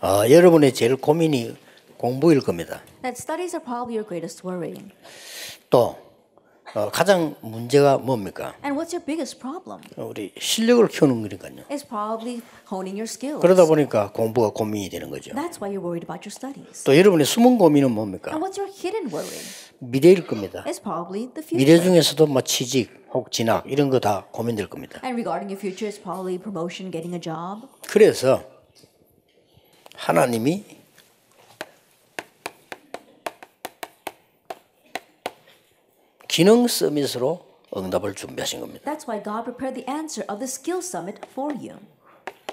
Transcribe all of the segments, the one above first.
아, 여러분의 제일 고민이 공부일 겁니다. That studies are probably your greatest worry. 또 어, 가장 문제가 뭡니까? And what's your biggest problem? 우리 실력을 키우는 거니까요. It's probably honing your skills. 그러다 보니까 공부가 고민이 되는 거죠. That's why you're worried about your studies. 또 여러분의 숨은 고민은 뭡니까? And what's your hidden worry? 미래일 겁니다. It's probably the 미래 future. 중에서도 뭐 취직, 혹 진학 이런 거 다 고민될 겁니다. And regarding your future, it's probably promotion, getting a job. 그래서 하나님이 기능 서밋으로 응답을 준비하신 겁니다. That's why God prepared the answer of the skill summit for you.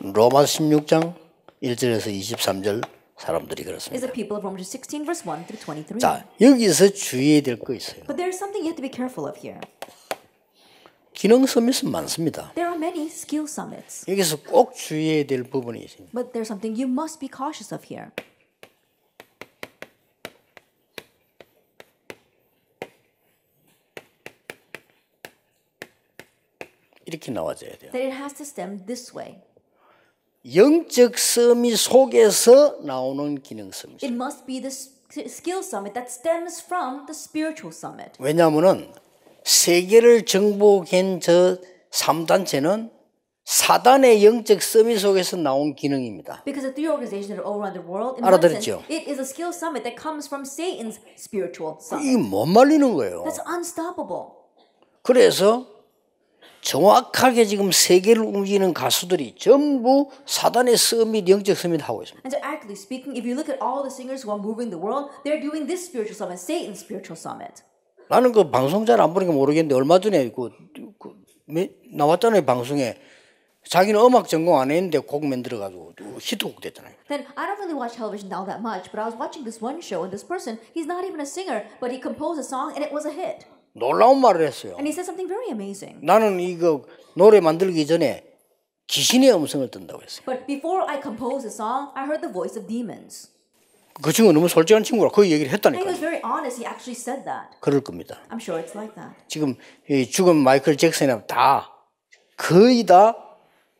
로마 16장 1절에서 23절 사람들이 그렇습니다. the people of Romans 16 verse 1 through 23. 자, 여기서 주의해야 될 거 있어요. But there's something you have to be careful of here. 기능 서밋은 많습니다. There are many skill summits, 여기서 꼭 주의해야 될 부분이 있습니다. but there's something you must be cautious of here. 이렇게 나와줘야 돼요. That it has to stem this way. 영적 서밋 속에서 나오는 기능 서밋. It must be the skill summit that stems from the spiritual summit. 왜냐하면은 세계를 정복한 저 3단체는 사단의 영적 서밋 속에서 나온 기능입니다. Because the three organizations that around the world, in 알아들었죠? sense, it is a skill summit that comes from Satan's spiritual summit. 이게 못 말리는 거예요. That's unstoppable. 그래서 정확하게 지금 세계를 움직이는 가수들이 전부 사단의 서밋, 영적 서밋 하고 있습니다. And so, accurately speaking, if you look at all the singers who are moving the world, they're doing this spiritual summit, Satan's spiritual summit. 나는 그 방송 잘 안 보니까 모르겠는데 얼마 전에 그, 그 매- 나왔잖아요 방송에 자기는 음악 전공 안 했는데 곡 만들어 가지고 히트곡 됐잖아요. Then I don't really watch television now that much, but I was watching this one show, and this person, he's not even a singer, but he composed a song, and it was a hit. 놀라운 말을 했어요. And he said something very amazing. 나는 이거 노래 만들기 전에 귀신의 음성을 든다고 했어요. But before I composed a song, I heard the voice of demons. 그 친구 너무 솔직한 친구라 그 얘기를 했다니까. 그럴 겁니다. I'm sure it's like that. 지금 이 죽은 마이클 잭슨이 다 거의 다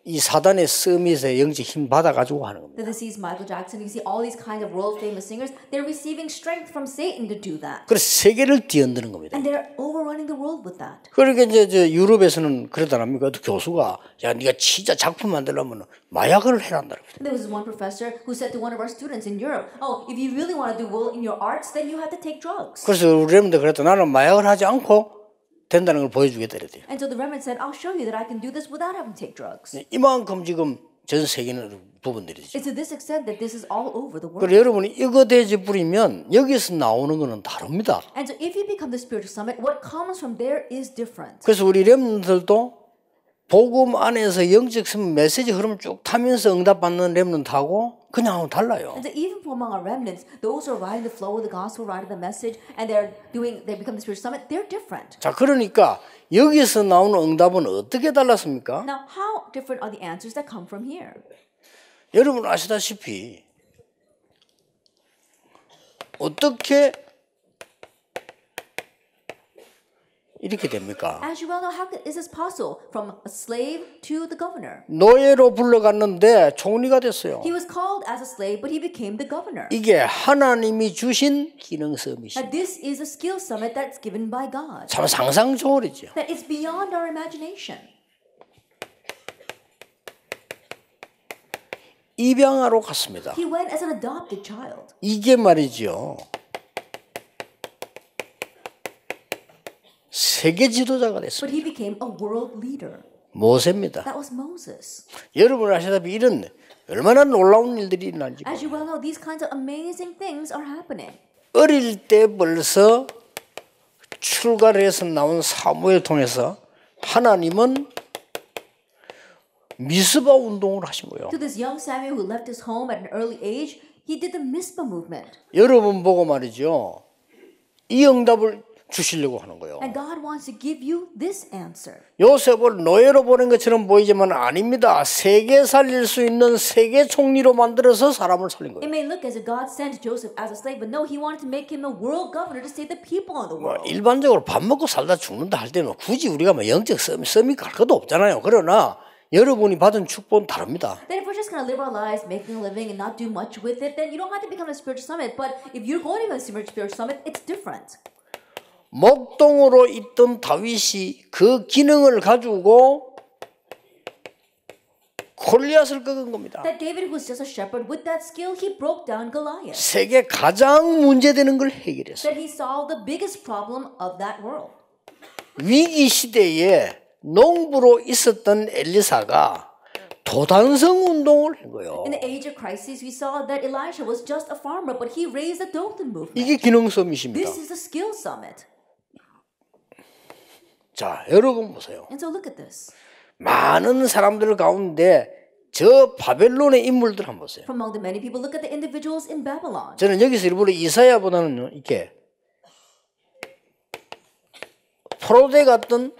이 사단의 서밋에 영적 힘 받아가지고 하는 겁니다. The deceased Michael Jackson, you see all these kinds of world famous singers, they're receiving strength from Satan to do that. 그래서 세계를 뒤흔드는 겁니다. And they're overrunning the world with that. 그러니까 이제 저 유럽에서는 그러더랍니까? 어떤 교수가 야 네가 진짜 작품 만들려면 마약을 해란다. There was one professor who said to one of our students in Europe, Oh, if you really want to do well in your arts, then you have to take drugs. 그래서 우리 렘도 그랬다. 나는 마약을 하지 않고 된다는 걸 보여주겠다 이랬대요. And so the Reverend said, I'll show you that I can do this without having to take drugs. 이만큼 지금 전 세계는 부분들이죠. It's to this extent that this is all over the world. 그리고 여러분이 이거 대지 부리면 여기서 나오는 거는 다릅니다. And so if you become the spiritual summit, what comes from there is different. 그래서 우리 렘들도 복음 안에서 영적 선 메시지 흐름 쭉 타면서 응답받는 렘런트하고 그냥 달라요. And so even for among our remnants, those who are riding the flow of the gospel, riding the message, and they're doing, they become the spiritual summit, they're different. 자, 그러니까 여기서 나오는 응답은 어떻게 달랐습니까? Now, how different are the answers that come from here? 여러분 아시다시피 어떻게 이렇게 됩니까? As you well know, how is this possible? From a slave to the governor. 노예로 불러갔는데 총리가 됐어요. He was called as a slave, but he became the governor. 이게 하나님이 주신 기능 서밋이 Now, this is a skill summit that's given by God. 참 상상 초월이죠. That it's beyond our imagination. 입양하러 갔습니다. He went as an adopted child. 이게 말이죠. 세계 지도자가 됐습니다. 모세입니다. 여러분 아시다시피 이런 얼마나 놀라운 일들이 일어난지 As you well know, these kinds of amazing things are happening. 어릴 때 벌써 출가를 해서 나온 사무엘 통해서 하나님은 미스바 운동을 하신 거예요. To this young Samuel who left his home at an early age, he did the Mizpah movement. 여러분 보고 말이죠. 이 응답을 주시려고 하는 거예요. And God wants to give you this answer. 요셉을 노예로 보낸 것처럼 보이지만 아닙니다. 세계 살릴 수 있는 세계 총리로 만들어서 사람을 살린 거예요. It may look as if God sent Joseph as a slave, but no, he wanted to make him a world governor to save the people of the 뭐 world. 일반적으로 밥 먹고 살다 죽는다 할 때는 굳이 우리가 뭐 영적 썸이 썸이 갈 것도 없잖아요. 그러나 여러분이 받은 축복은 다릅니다. Then if we're just kind of live our lives, making a living, and not do much with it, then you don't have to become a spiritual summit. But if you're going to become a spiritual summit, it's different. 목동으로 있던 다윗이 그 기능을 가지고 골리앗을 꺾은 겁니다. That David, who was just a shepherd with that skill, he broke down Goliath. 세계 가장 문제되는 걸 해결했어요. That he solved the biggest problem of that world. 위기 시대에 농부로 있었던 엘리사가 도단성 운동을 한 거예요. In the age of crisis, we saw that Elisha was just a farmer, but he raised the Dothan movement. 이게 기능 서밋입니다. This is a skill summit. 자, 여러분 보세요. And so look at this. 많은 사람들 가운데 저 바벨론의 인물들 한번 보세요. From among the many people, look at the individuals in Babylon. 저는 여기서 일부러 이사야보다는 이렇게 프로데 같던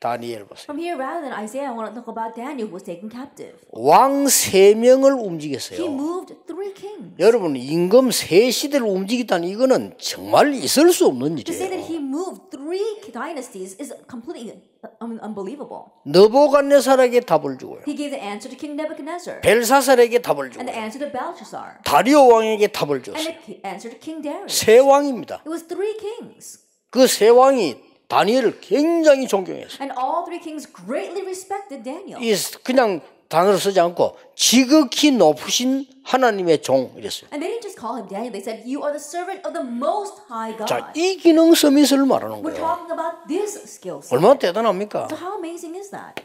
다니엘 보세요. From here, rather than Isaiah, I want to talk about Daniel, who was taken captive. 왕 세 명을 He 움직였어요. moved three kings. 여러분 임금 세 시대를 움직이다는 이거는 정말 있을 수 없는 To say that 일이에요. he moved three dynasties is completely un- unbelievable. 너보갓네살에게 답을 주고요. He gave the answer to King Nebuchadnezzar, 벨사살에게 답을 and the answer to Belshazzar, 다리오 왕에게 답을 and 줬어요. the ki- answer to King Darius. 세 왕입니다. It was three kings. 그세 왕이 다니엘을 굉장히 존경했어요. And all three kings greatly respected Daniel. 이 그냥 단어를 쓰지 않고 지극히 높으신 하나님의 종 이랬어요. And they didn't just call him Daniel, they said, You are the servant of the Most High 자, God. 이 기능 서밋을 말하는 We're 거예요. talking about this skill. 얼마나 대단합니까? So, how amazing is that?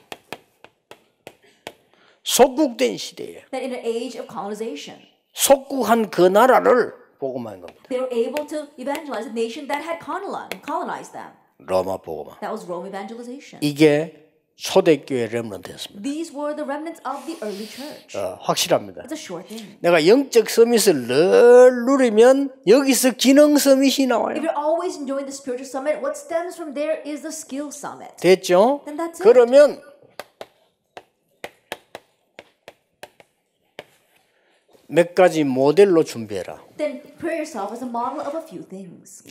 속국된 시대에 That in an age of colonization, 속국한 그 나라를 복음한 겁니다. they were able to evangelize a nation that had colonized them. 로마 복음화. That was Rome evangelization. 이게 초대교회 렘넌트였습니다. These were the remnants of the early church. 어, 확실합니다. It's a short thing. 내가 영적 서밋을 늘 누리면 여기서 기능 서밋이 나와요. If you're always enjoying the spiritual summit, what stems from there is the skill summit. 됐죠? Then that's it. 그러면 몇 가지 모델로 준비해라. Then prepare yourself as a model of a few things.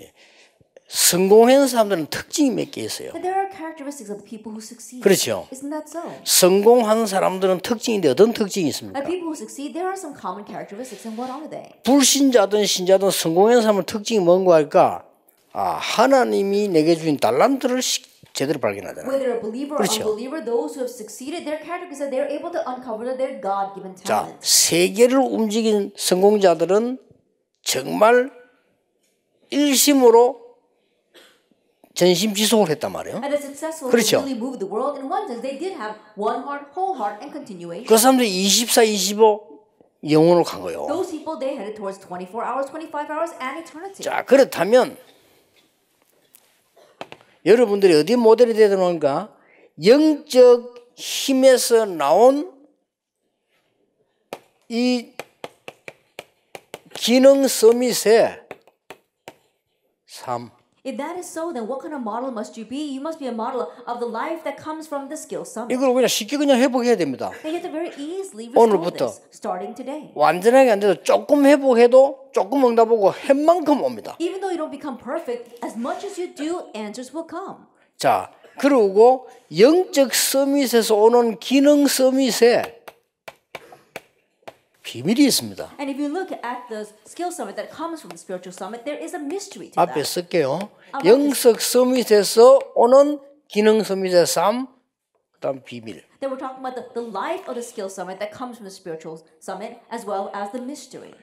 성공한 사람들은 특징이 몇 개 있어요. 그렇죠. So? 성공한 사람들은 특징인데 어떤 특징이 있습니까? 불신자든 신자든 성공한 사람은 특징이 뭔가 할까? 아 하나님이 내게 주신 달란트를 시- 제대로 발견하잖아. Whether a believer or 그렇죠. unbeliever, those who have succeeded, their characteristics are they're able to uncover their God-given 자. 세계를 움직인 성공자들은 정말 일심으로 전심지속을 했단 말이에요. 그렇죠. 그 사람들이 24, 25 영혼으로 간 거예요. Those people, they headed towards 24 hours, 25 hours, and eternity. 자 그렇다면 여러분들이 어디 모델이 되는가? 영적 힘에서 나온 이 기능 서밋의 삶. If that is so, then what kind of model must you be? You must be a model of the life that comes from the skill summit. 이걸 그냥 쉽게 그냥 회복해야 됩니다. And you have to very easily restore this, starting today. 완전하게 안 돼도 조금 회복해도 조금 응답하고 햇만큼 옵니다. Even though you don't become perfect, as much as you do, answers will come. 자, 그리고 영적 서밋에서 오는 기능 서밋에 비밀이 있습니다. And if you look at the skill summit that comes from the spiritual summit, there is a mystery to 앞에 that. 쓸게요. 영적 서밋에서 오는 기능 서밋의 삶, 그다음 비밀. Then we're talking about the, the life of the skill summit that comes from the spiritual summit, as well as the mystery.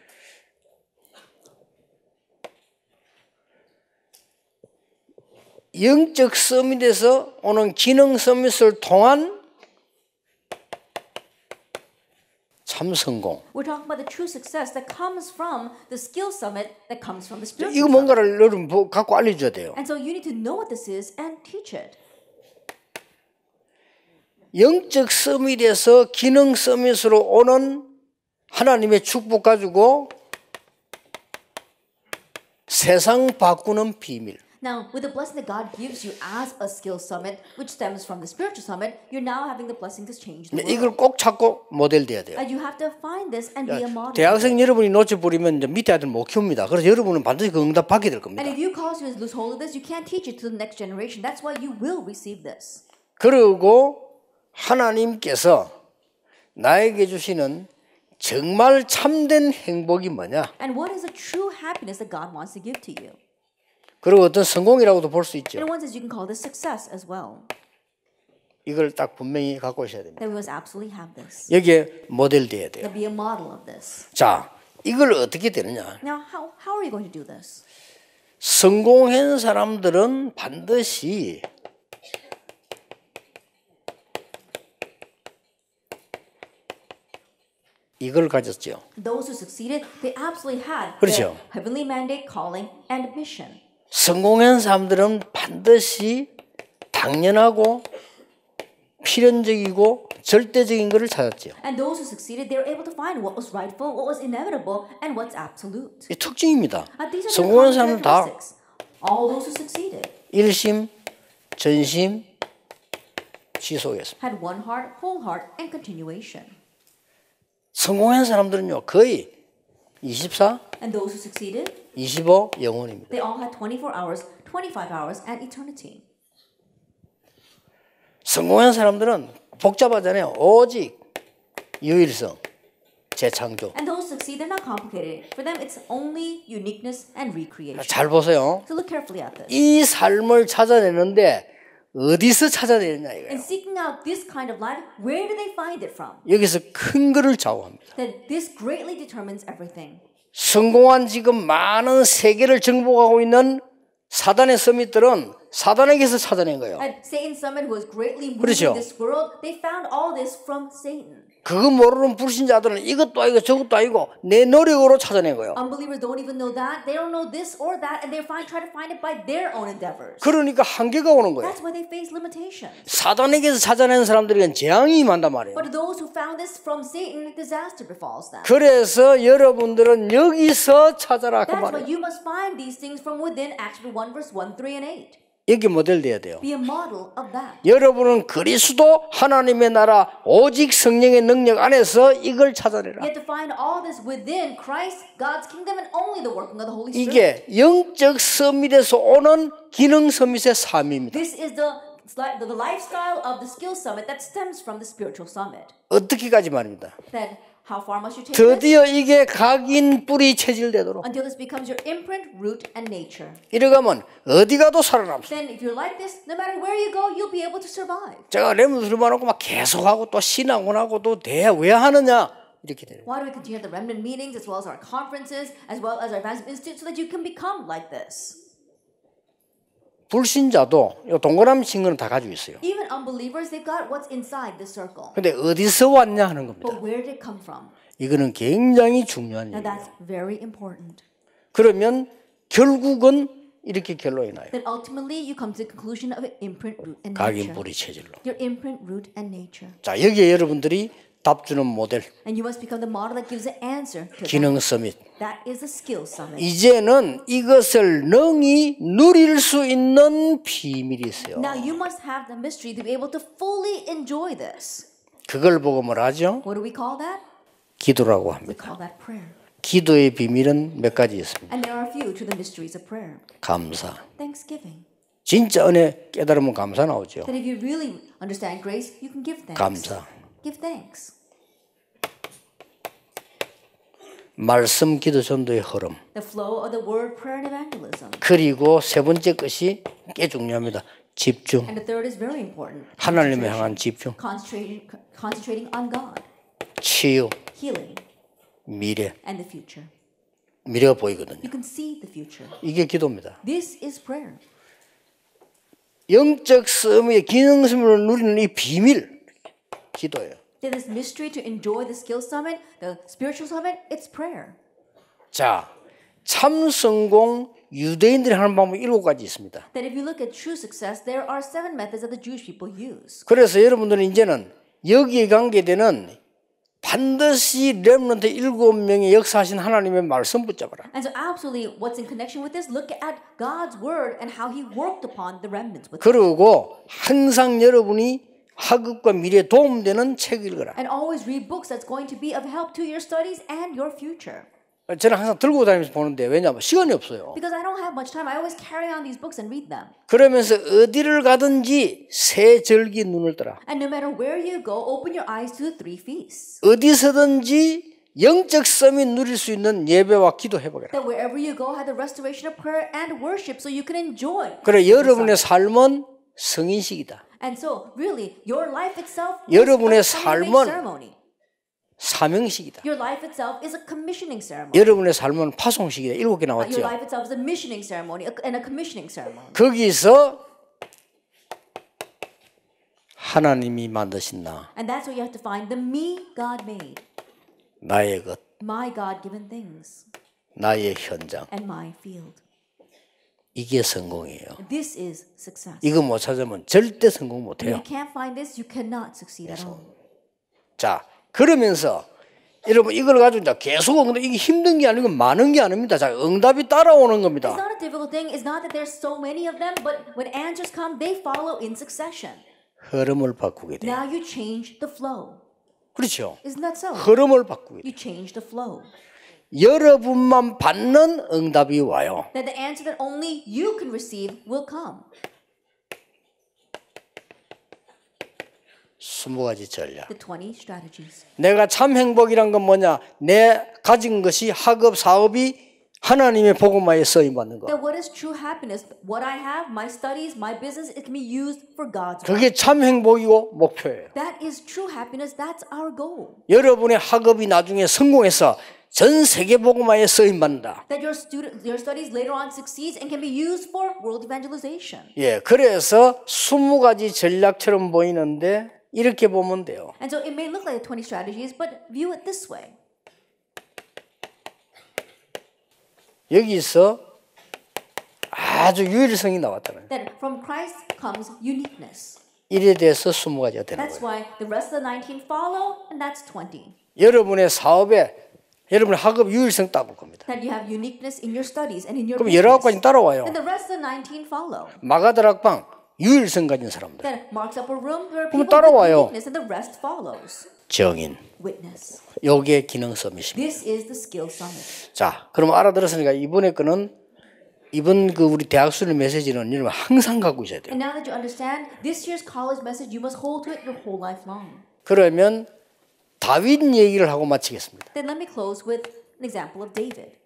영적 서밋에서 오는 기능 서밋을 통한 참 성공. We're talking about the true success that comes from the skill summit that comes from the spiritual 이거. 뭔가를 여러분 보- 갖고 알려줘야 돼요. And so you need to know what this is and teach it. 영적 서밋에서 기능 서밋으로 오는 하나님의 축복 가지고 세상 바꾸는 비밀. Now, with the blessing that God gives you as a skill summit, which stems from the spiritual summit, you're now having the blessing to change the world. 이걸 꼭 찾고 모델 돼야 돼요. And you have to find this and be a model. 대학생 여러분이 놓쳐버리면 이제 밑에 아들 못 키웁니다. 그래서 여러분은 반드시 그 응답 받게 될 겁니다. And if you cause you to lose hold of this, you can't teach it to the next generation. That's why you will receive this. 그리고 하나님께서 나에게 주시는 정말 참된 행복이 뭐냐? And what is the true happiness that God wants to give to you? 그리고 어떤 성공이라고도 볼 수 있죠. 이걸 딱 분명히 갖고 있어야 됩니다. 여기에 모델 돼야 돼요. 자, 이걸 어떻게 되느냐? Now, how, how are you going to do this? 성공한 사람들은 반드시 이걸 가졌죠. Those who succeeded, they absolutely had 그렇죠. heavenly mandate, calling, and mission. 성공한 사람들은 반드시 당연하고 필연적이고 절대적인 것을 찾았죠. And those who succeeded, they were able to find what was rightful, what was inevitable, and what's absolute. 이 특징입니다. Uh, 성공한 사람은 다. All those who succeeded 일심, 전심, 지속했습니다. had one heart, whole heart, and continuation. 성공한 사람들은요 거의 24, And those who succeeded, 25 영혼입니다. they all had 24 hours, 25 hours, and eternity. 성공한 사람들은 복잡하잖아요. 오직 유일성, 재창조. And those who succeed, they're not complicated. For them, it's only uniqueness and recreation. 잘 보세요. So look carefully at this. 이 삶을 찾아내는데 어디서 찾아내느냐 이거예요. seeking out this kind of life, where do they find it from? 여기서 큰 거를 좌우합니다. That this greatly determines everything. 성공한 지금 많은 세계를 정복하고 있는 사단의 서밋들은 사단에게서 찾아낸 거예요. 그렇죠. 그거 모르는 불신자들은 이것도 아니고 저것도 아니고 내 노력으로 찾아낸 거예요. Unbelievers don't even know that. They don't know this or that, and they find try to find it by their own endeavors. 그러니까 한계가 오는 거예요. That's why they face limitations. 사단에게서 찾아낸 사람들에게는 재앙이 임한단 말이에요. But those who found this from Satan, disaster befalls them. 그래서 여러분들은 여기서 찾아라 그 말이에요. you must find these things from within Acts 1 verse 1, 3, and 8. 여기 모델 돼야 돼요. That. 여러분은 그리스도 하나님의 나라 오직 성령의 능력 안에서 이걸 찾아내라. 이게 영적 서밋에서 오는 기능 서밋의 삶입니다. This is the, lifestyle of the skill summit that stems from the spiritual summit. 어떻게까지 말입니다. Then how far must you take this? 드디어 이게 각인 뿌리 체질 되도록 Until this becomes your imprint, root, and nature. 이러가면 어디 가도 살아남습니다. Then if you're like this, no matter where you go, you'll be able to survive. 제가 렘을 들어놓고 막 계속하고 또 신앙원하고 또 대야 왜 하느냐 이렇게 돼요. Why do we continue the remnant meetings as well as our conferences, as well as our advancement institute, so that you can become like this? 불신자도 이 동그라미 친 거는 다 가지고 있어요. Even unbelievers, they've got what's inside this circle. 근데 어디서 왔냐 하는 겁니다. But where did it come from? 이거는 굉장히 중요한 Now 얘기예요. that's very important. 그러면 결국은 이렇게 결론이 나요. Then ultimately, you come to the conclusion of an imprint, root, and 각인. 뿌리 체질로. Your imprint, root, and nature. 자 여기에 여러분들이 답 주는 모델 And you must become the model that gives an answer. 기능 서밋. That is the skill summit. 이제는 이것을 능히 누릴 수 있는 비밀이 있어요. Now you must have the mystery to be able to fully enjoy this. 그걸 보고 뭘 하죠? What do we call that? 기도라고 We 합니다. call that prayer. 기도의 비밀은 몇 가지 있습니다. And there are few to the mysteries of prayer. 감사. Thanksgiving. 진짜 은혜 깨달으면 감사 나오죠. That if you really understand grace, you can give thanks. 감사. Give thanks. 말씀 기도 전도의 흐름. The flow of the word, prayer, and evangelism. 그리고 세 번째 것이 꽤 중요합니다. 집중. And the third is very important. 하나님을 향한 집중. Concentrating, concentrating on God, 치유, healing, 미래. and the future. 미래가 보이거든요. You can see the future. 이게 기도입니다. This is prayer. 영적 섬의 기능성을 누리는 이 비밀 기도예요. Then this mystery to enjoy the skill summit, the spiritual summit, it's prayer. 자, 참 성공 유대인들이 하는 방법이 일곱 가지 있습니다. That if you look at true success, there are seven methods that the Jewish people use. 그래서 여러분들은 이제는 여기에 관계되는 반드시 렘넌트 일곱 명의 역사하신 하나님의 말씀 붙잡아라. And so, absolutely, what's in connection with this? Look at God's word and how He worked upon the remnants. 그리고 항상 여러분이 학업과 미래에 도움되는 책을 읽어라. And always read books that's going to be of help to your studies and your future. 저는 항상 들고 다니면서 보는데 왜냐하면 시간이 없어요. Because I don't have much time, I always carry on these books and read them. 그러면서 어디를 가든지 새 절기 눈을 떠라. And no matter where you go, open your eyes to the three feasts. 어디서든지 영적 썸이 누릴 수 있는 예배와 기도 해 보게라. That wherever you go, have the restoration of prayer and worship so you can enjoy. 그래 여러분의 삶은 성인식이다. And so, really, your life itself is 여러분의 삶은 ceremony. 사명식이다. Your life itself is a commissioning ceremony. 여러분의 삶은 파송식이다. 일곱 개 Your 나왔죠. life itself is a missioning ceremony a- and a commissioning ceremony. 거기서 하나님이 만드신 나, 나의 것, 나의 현장. 이게 성공이에요. This is success. 이거 못 찾으면 절대 성공 못 해요. you can't find this, you cannot succeed at all. 자, 그러면서 여러분 이걸 가지고 이제 계속 응답 이게 힘든 게 아니고 많은 게 아닙니다. 자, 응답이 따라오는 겁니다. not a difficult thing. It's not that there's so many of them, but when answers come, they follow in succession. 흐름을 바꾸게 돼요. Now you change the flow. 그렇죠. Isn't that so? 흐름을 바꾸게 돼요. You change the flow. 여러분만 받는 응답이 와요. That the answer that only you can receive will come. 스무 가지 전략. The 20 strategies. 내가 참 행복이란 건 뭐냐? 내 가진 것이 학업, 사업이 하나님의 복음화에 쓰임 받는 거. That what is true happiness? What I have, my studies, my business, it can be used for God's. 그게 참 행복이고 목표예요. That is true happiness. That's our goal. 여러분의 학업이 나중에 성공해서 전 세계 복음화에 쓰임 받는다. That your student, your studies later on succeeds and can be used for world evangelization. 예, 그래서 스무 가지 전략처럼 보이는데 이렇게 보면 돼요. And so it may look like the 20 strategies, but view it this way. 여기서 아주 유일성이 나왔다는 거예요. That from Christ comes uniqueness. 이에 대해서 스무 가지가 되는 That's 거예요. why the rest of the 19 follow, and that's 20. 여러분의 사업에 여러분의 학업 유일성 따볼 겁니다. That you have uniqueness in your studies and in your 그럼 열아홉 가지. 따라와요. And the rest of the 19 follow. 마가다락방 유일성 가진 사람들. That marks up a room where people 따라와요. and the rest follows. 정인. Witness. 요게 기능 서밋입니다. This is the skill summit. 자, 그럼 알아들었으니까 이번에 거는 이번 그 우리 대학 수련 메시지는 여러분 항상 갖고 있어야 돼요. And now that you understand this year's college message, you must hold to it your whole life long. 그러면 다윗 얘기를 하고 마치겠습니다. Then let me close with an example of David.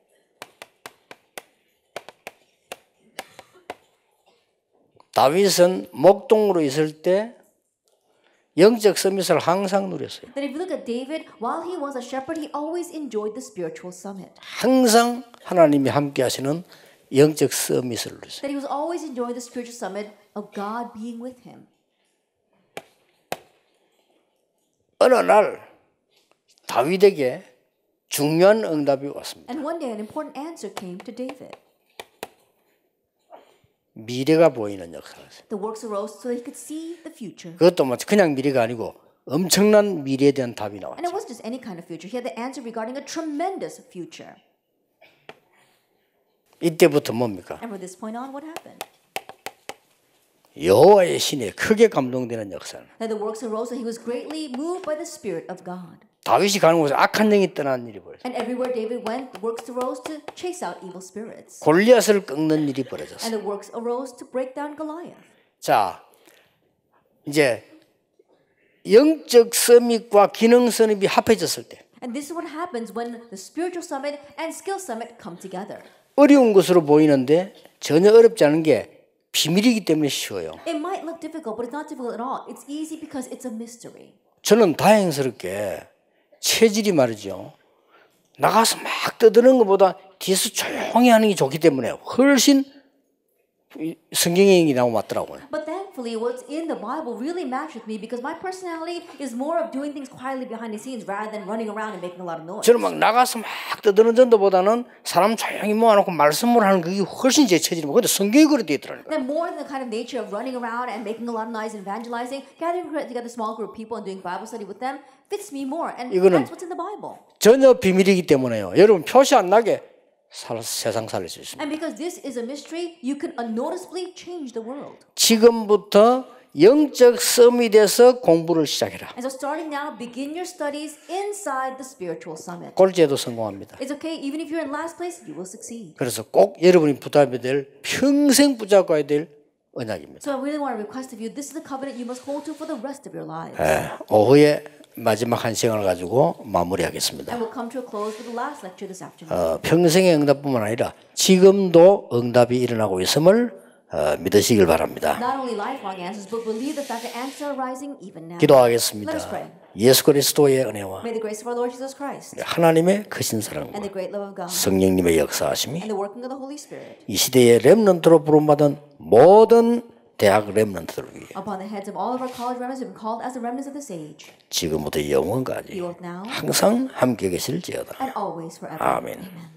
다윗은 목동으로 있을 때 영적 서밋을 항상 누렸어요. That if you look at David, while he was a shepherd, he always enjoyed the spiritual summit. 항상 하나님이 함께 하시는 영적 서밋을 누렸어요. That he was always enjoying the spiritual summit of God being with him. 어느 날 다윗에게 중요한 응답이 왔습니다. And one day, an important answer came to David. 미래가 보이는 역사였어요. The works arose so he could see the future. 그것도 뭐 그냥 미래가 아니고 엄청난 미래에 대한 답이 And 나왔죠. it wasn't just any kind of future. He had the answer regarding a tremendous future. 이때부터 뭡니까? And from this point on, what happened? 여호와의 신에 크게 감동되는 역사는 That the works arose so he was greatly moved by the Spirit of God. 다윗이 가는 곳에 악한 영이 떠나는 일이 벌어졌어요. And everywhere David went, the works arose to chase out evil spirits. 골리앗을 꺾는 일이 벌어졌어요. And the works arose to break down Goliath. 자, 이제 영적 서밋과 기능 서밋이 합해졌을 때 And this is what happens when the spiritual summit and skill summit come together. 어려운 것으로 보이는데 전혀 어렵지 않은 게 비밀이기 때문에 쉬워요. It might look difficult, but it's not difficult at all. It's easy because it's a mystery. 저는 다행스럽게 체질이 말이죠. 나가서 막 떠드는 것보다 뒤에서 조용히 하는 게 좋기 때문에 훨씬 이 성경의 얘기 나오고 맞더라고요. But thankfully, what's in the Bible really matched with me because my personality is more of doing things quietly behind the scenes rather than running around and making a lot of noise. 저는 막 나가서 막 떠드는 전도보다는 사람 조용히 모아놓고 말씀을 하는 그게 훨씬 제 체질이고 근데 성경이 그래 돼 있더라고요. Then more than the kind of nature of running around and making a lot of noise and evangelizing, gathering together small group of people and doing Bible study with them fits me more. And that's what's in the Bible. 전혀 비밀이기 때문에요. 여러분 표시 안 나게 살, 세상 살릴 수 있습니다. And because this is a mystery, you can unnoticeably change the world. 지금부터 영적 썸이 돼서 공부를 시작해라. And so starting now, begin your studies inside the spiritual summit. 꼴찌에도 성공합니다. It's okay, even if you're in last place, you will succeed. 그래서 꼭 여러분이 붙잡아야 될 평생 붙잡아야 될 언약입니다. So I really want to request of you, this is the covenant you must hold to for the rest of your lives. 예, 오후에 마지막 한 시간을 가지고 마무리하겠습니다. 어, 평생의 응답뿐만 아니라 지금도 응답이 일어나고 있음을 어, 믿으시길 바랍니다. 기도하겠습니다. 예수 그리스도의 은혜와 하나님의 크신 사랑과 성령님의 역사하심이 이 시대의 렘넌트로 부름받은 모든 대학 렘넌트들 위해 upon the heads of all of our college remnants have been called as the remnants of this age, 지금부터 영원까지 항상 함께 계실지어다. and always forever. 아멘. Amen.